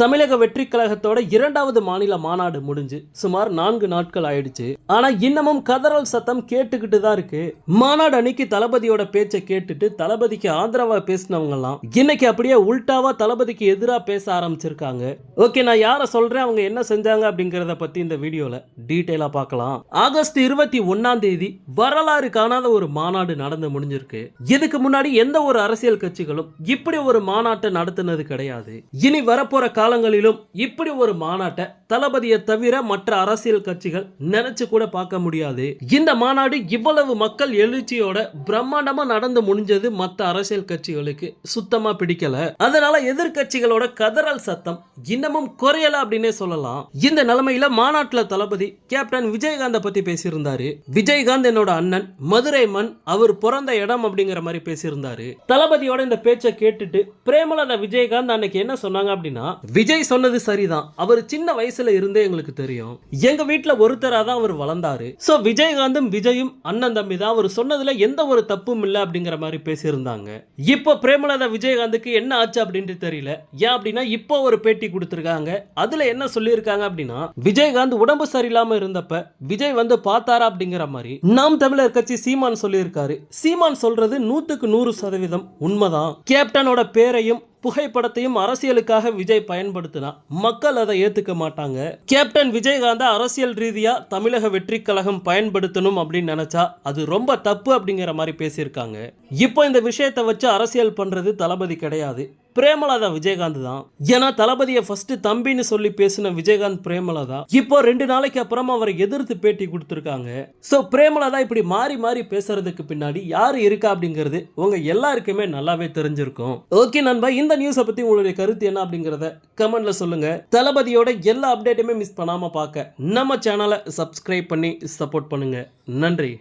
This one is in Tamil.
தமிழக வெற்றி கழகத்தோட இரண்டாவது மாநில மாநாடு முடிஞ்சு சுமார் நான்கு நாட்கள் ஆயிடுச்சு. ஆனா இன்னமும் கதறல் சத்தம் கேட்டுக்கிட்டு தான் இருக்கு. மாநாடு அன்னைக்கு தளபதியோட பேச்சை கேட்டுட்டு தளபதிக்கு ஆதரவா பேசினவங்க எல்லாம் இன்னைக்கு அப்படியே உல்டாவா தளபதிக்கு எதிரா பேச ஆரம்பிச்சிருக்காங்க. ஓகே நான் யாரை சொல்றேன்? அவங்க என்ன செஞ்சாங்க அப்படிங்கறத பத்தி இந்த வீடியோல டீட்டெயிலா பார்க்கலாம். ஆகஸ்ட் இருபத்தி ஒன்னாம் தேதி வரலாறு காணாத ஒரு மாநாடு நடந்து முடிஞ்சிருக்கு. இதுக்கு முன்னாடி எந்த ஒரு அரசியல் கட்சிகளும் இப்படி ஒரு மாநாட்டை நடத்துனது கிடையாது. இனி வரப்போற காலங்களிலும் இப்படி ஒரு மாநாட்டை தளபதியை தவிர மற்ற அரசியல் கட்சிகள் நினைச்சு கூட பார்க்க முடியாது. இந்த மாநாடு இவ்வளவு மக்கள் எழுச்சியோட பிரம்மாண்டமா நடந்து முடிஞ்சது மற்ற அரசியல் கட்சிகளுக்கு சுத்தமா பிடிக்கல. அதனால எதிர்க்கட்சிகளோட கதறல் சத்தம் இன்னமும் குறையல அப்படின்னே சொல்லலாம். இந்த நிலைமையில மாநாட்டுல தளபதி கேப்டன் விஜயகாந்த பத்தி பேசியிருந்தாரு. விஜயகாந்த் என்னோட அண்ணன் மதுரை மண் அவர் பிறந்த இடம் அப்படிங்கிற மாதிரி பேசியிருந்தாரு. தளபதியோட இந்த பேச்சை கேட்டுட்டு பிரேமலதா விஜயகாந்த் அன்னைக்கு என்ன சொன்னாங்க அப்படின்னா விஜய் சொன்னது சரிதான். அவர் சின்ன வயசுல இருந்தே எங்களுக்கு தெரியும். எங்க வீட்டுல ஒருத்தரா தான் அவர் வளர்ந்தாரு. சோ விஜயகாந்தும் விஜயும் அண்ணன் தம்பி தான் அவர் சொன்னதுல எந்த ஒரு தப்பும் இல்லை அப்படிங்கிற மாதிரி பேசியிருந்தாங்க. இப்போ பிரேமலதா விஜயகாந்துக்கு என்ன ஆச்சு அப்படின்ட்டு தெரியல. ஏன் அப்படின்னா இப்போ ஒரு பேட்டி கொடுத்துருக்காங்க. அதுல என்ன சொல்லியிருக்காங்க அப்படின்னா விஜயகாந்த் உடம்பு சரியில்லாம இருந்தப்ப விஜய் வந்து பார்த்தாரா அப்படிங்கிற மாதிரி நாம் தமிழர் கட்சி சீமான் சொல்லியிருக்காரு. சீமான் சொல்றது நூத்துக்கு நூறு சதவீதம் உண்மைதான். கேப்டனோட பேரையும் புகைப்படத்தையும் அரசியலுக்காக விஜய் பயன்படுத்தினா மக்கள் அதை ஏத்துக்க மாட்டாங்க. கேப்டன் விஜயகாந்த அரசியல் ரீதியா தமிழக வெற்றி கழகம் பயன்படுத்தணும் அப்படின்னு நினைச்சா அது ரொம்ப தப்பு அப்படிங்கிற மாதிரி பேசியிருக்காங்க. இப்போ இந்த விஷயத்தை வச்சு அரசியல் பண்றது தளபதி கிடையாது. பிரேமலதா விஜயகாந்த் தான். ஏன்னா தளபதியை ஃபர்ஸ்ட் தம்பின்னு சொல்லி பேசின விஜயகாந்த் பிரேமலதா இப்போ ரெண்டு நாளைக்கு அப்புறமா அவரை எதிர்த்து பேட்டி கொடுத்துருக்காங்க. ஸோ பிரேமலதா இப்படி மாறி மாறி பேசுறதுக்கு பின்னாடி யார் இருக்கா அப்படிங்கிறது உங்க எல்லாருக்குமே நல்லாவே தெரிஞ்சிருக்கும். ஓகே நண்பா இந்த நியூஸை பத்தி உங்களுடைய கருத்து என்ன அப்படிங்கிறத கமெண்ட்ல சொல்லுங்க. தளபதியோட எல்லா அப்டேட்டுமே மிஸ் பண்ணாம பார்க்க நம்ம சேனலை சப்ஸ்கிரைப் பண்ணி சப்போர்ட் பண்ணுங்க. நன்றி.